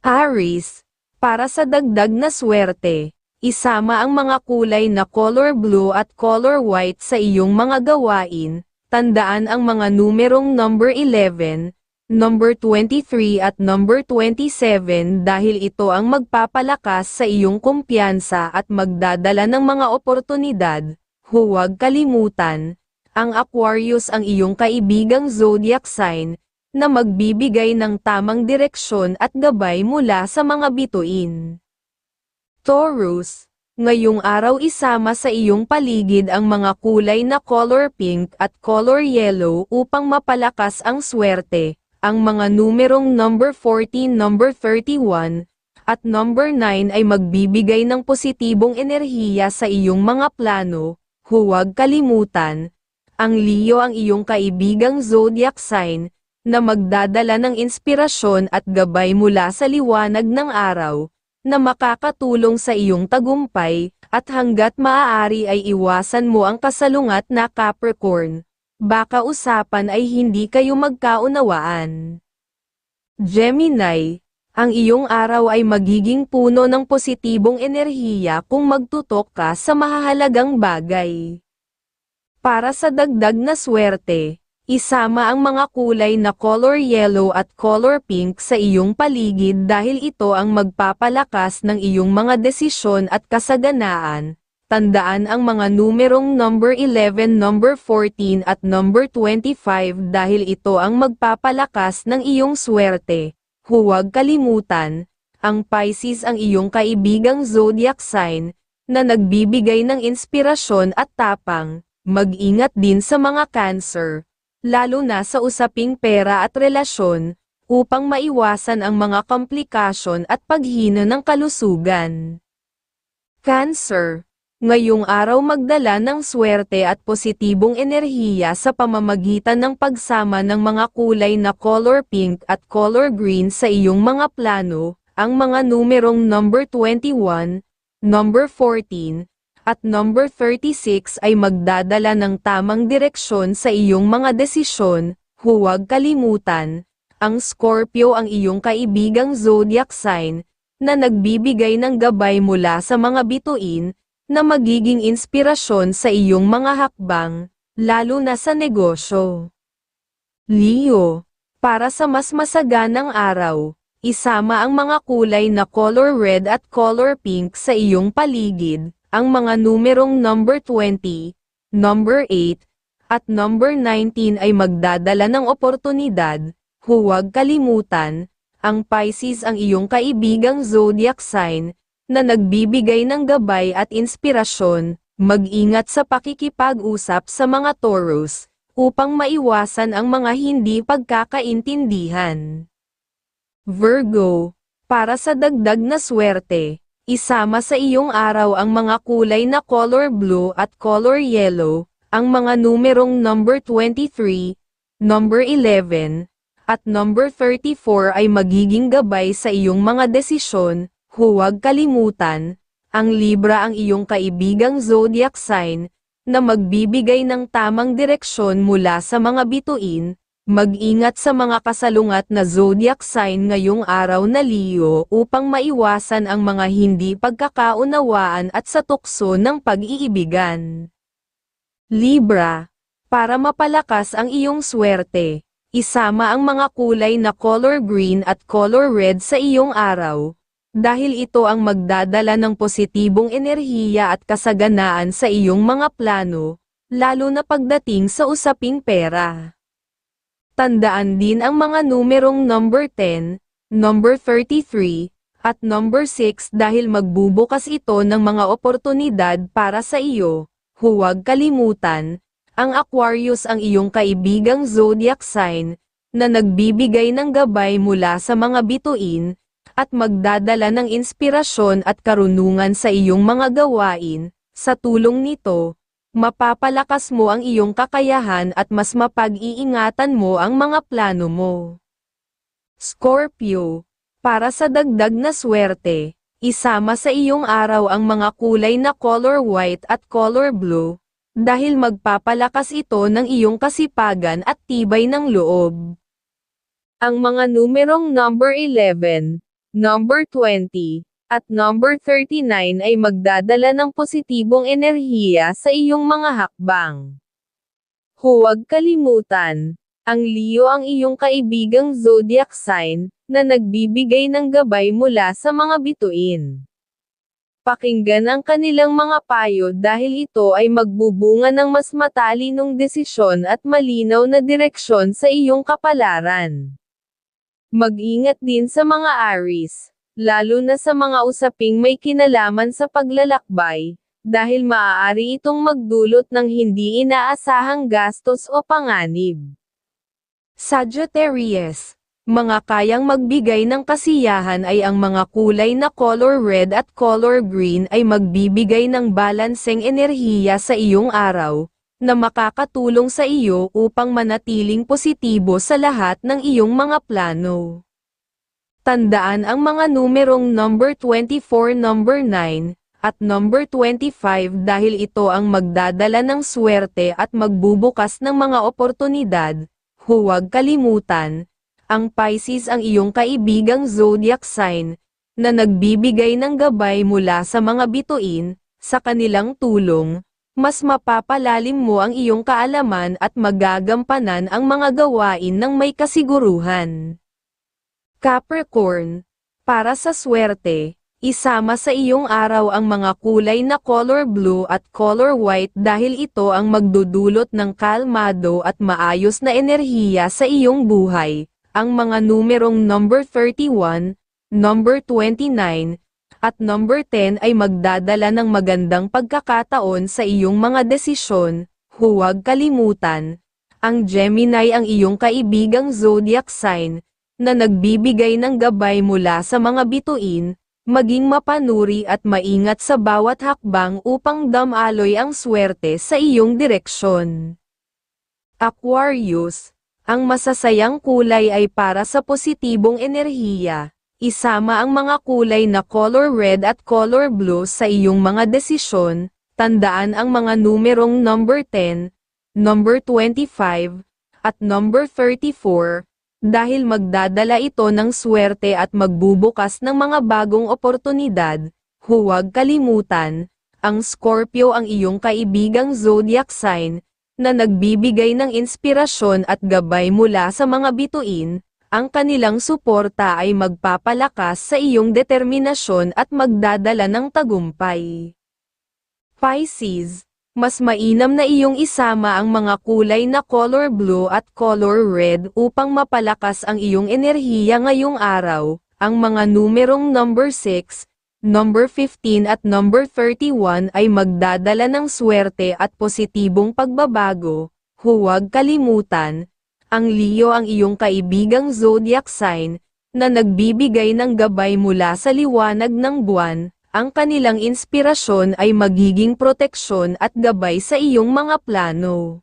Aries, para sa dagdag na swerte, isama ang mga kulay na color blue at color white sa iyong mga gawain, tandaan ang mga numerong number 11, number 23 at number 27 dahil ito ang magpapalakas sa iyong kumpiyansa at magdadala ng mga oportunidad. Huwag kalimutan, ang Aquarius ang iyong kaibigang zodiac sign, na magbibigay ng tamang direksyon at gabay mula sa mga bituin. Taurus, ngayong araw isama sa iyong paligid ang mga kulay na color pink at color yellow upang mapalakas ang swerte. Ang mga numerong number 14, number 31, at number 9 ay magbibigay ng positibong enerhiya sa iyong mga plano. Huwag kalimutan, ang Leo ang iyong kaibigang zodiac sign, na magdadala ng inspirasyon at gabay mula sa liwanag ng araw, na makakatulong sa iyong tagumpay, at hanggat maaari ay iwasan mo ang kasalungat na Capricorn. Baka usapan ay hindi kayo magkaunawaan. Gemini, ang iyong araw ay magiging puno ng positibong enerhiya kung magtutok ka sa mahahalagang bagay. Para sa dagdag na swerte, isama ang mga kulay na color yellow at color pink sa iyong paligid dahil ito ang magpapalakas ng iyong mga desisyon at kasaganaan. Tandaan ang mga numerong number 11, number 14 at number 25 dahil ito ang magpapalakas ng iyong swerte. Huwag kalimutan, ang Pisces ang iyong kaibigang zodiac sign, na nagbibigay ng inspirasyon at tapang. Mag-ingat din sa mga cancer, lalo na sa usaping pera at relasyon, upang maiwasan ang mga komplikasyon at paghina ng kalusugan. Cancer Ngayong araw magdala ng swerte at positibong enerhiya sa pamamagitan ng pagsama ng mga kulay na color pink at color green sa iyong mga plano, ang mga numerong number 21, number 14, at number 36 ay magdadala ng tamang direksyon sa iyong mga desisyon, huwag kalimutan, ang Scorpio ang iyong kaibigang zodiac sign, na nagbibigay ng gabay mula sa mga bituin, na magiging inspirasyon sa iyong mga hakbang, lalo na sa negosyo. Leo, para sa mas masaganang araw, isama ang mga kulay na color red at color pink sa iyong paligid, ang mga numerong number 20, number 8, at number 19 ay magdadala ng oportunidad, huwag kalimutan, ang Pisces ang iyong kaibigang zodiac sign, na nagbibigay ng gabay at inspirasyon, mag-ingat sa pakikipag-usap sa mga Taurus, upang maiwasan ang mga hindi pagkakaintindihan. Virgo, para sa dagdag na swerte, isama sa iyong araw ang mga kulay na color blue at color yellow, ang mga numerong number 23, number 11, at number 34 ay magiging gabay sa iyong mga desisyon, Huwag kalimutan, ang Libra ang iyong kaibigang zodiac sign, na magbibigay ng tamang direksyon mula sa mga bituin, mag-ingat sa mga kasalungat na zodiac sign ngayong araw na Leo upang maiwasan ang mga hindi pagkakaunawaan at sa tukso ng pag-iibigan. Libra, para mapalakas ang iyong swerte, isama ang mga kulay na color green at color red sa iyong araw, dahil ito ang magdadala ng positibong enerhiya at kasaganaan sa iyong mga plano, lalo na pagdating sa usaping pera. Tandaan din ang mga numerong number 10, number 33, at number 6 dahil magbubukas ito ng mga oportunidad para sa iyo. Huwag kalimutan, ang Aquarius ang iyong kaibigang zodiac sign, na nagbibigay ng gabay mula sa mga bituin, at magdadala ng inspirasyon at karunungan sa iyong mga gawain, sa tulong nito, mapapalakas mo ang iyong kakayahan at mas mapag-iingatan mo ang mga plano mo. Scorpio, para sa dagdag na swerte, isama sa iyong araw ang mga kulay na color white at color blue, dahil magpapalakas ito ng iyong kasipagan at tibay ng loob. Ang mga numerong number 11, number 20, at number 39 ay magdadala ng positibong enerhiya sa iyong mga hakbang. Huwag kalimutan, ang Leo ang iyong kaibigang zodiac sign, na nagbibigay ng gabay mula sa mga bituin. Pakinggan ang kanilang mga payo dahil ito ay magbubunga ng mas matalinong desisyon at malinaw na direksyon sa iyong kapalaran. Mag-ingat din sa mga Aries, lalo na sa mga usaping may kinalaman sa paglalakbay, dahil maaari itong magdulot ng hindi inaasahang gastos o panganib. Sagittarius mga kayang magbigay ng kasiyahan ay ang mga kulay na color red at color green ay magbibigay ng balanseng enerhiya sa iyong araw, na makakatulong sa iyo upang manatiling positibo sa lahat ng iyong mga plano. Tandaan ang mga numerong number 24, number 9, at number 25 dahil ito ang magdadala ng swerte at magbubukas ng mga oportunidad. Huwag kalimutan, ang Pisces ang iyong kaibigang zodiac sign, na nagbibigay ng gabay mula sa mga bituin, sa kanilang tulong, mas mapapalalim mo ang iyong kaalaman at magagampanan ang mga gawain ng may kasiguruhan. Capricorn, para sa swerte, isama sa iyong araw ang mga kulay na color blue at color white dahil ito ang magdudulot ng kalmado at maayos na enerhiya sa iyong buhay. Ang mga numerong number 31, number 29, at number 10 ay magdadala ng magandang pagkakataon sa iyong mga desisyon. Huwag kalimutan, ang Gemini ang iyong kaibigang zodiac sign, na nagbibigay ng gabay mula sa mga bituin, maging mapanuri at maingat sa bawat hakbang upang damaloy ang swerte sa iyong direksyon. Aquarius, ang masasayang kulay ay para sa positibong enerhiya. Isama ang mga kulay na color red at color blue sa iyong mga desisyon, tandaan ang mga numerong number 10, number 25, at number 34, dahil magdadala ito ng swerte at magbubukas ng mga bagong oportunidad, huwag kalimutan, ang Scorpio ang iyong kaibigang zodiac sign, na nagbibigay ng inspirasyon at gabay mula sa mga bituin, ang kanilang suporta ay magpapalakas sa iyong determinasyon at magdadala ng tagumpay. Pisces, mas mainam na iyong isama ang mga kulay na color blue at color red upang mapalakas ang iyong enerhiya ngayong araw, ang mga numerong number 6, number 15 at number 31 ay magdadala ng swerte at positibong pagbabago, huwag kalimutan, ang Leo ang iyong kaibigang zodiac sign, na nagbibigay ng gabay mula sa liwanag ng buwan, ang kanilang inspirasyon ay magiging proteksyon at gabay sa iyong mga plano.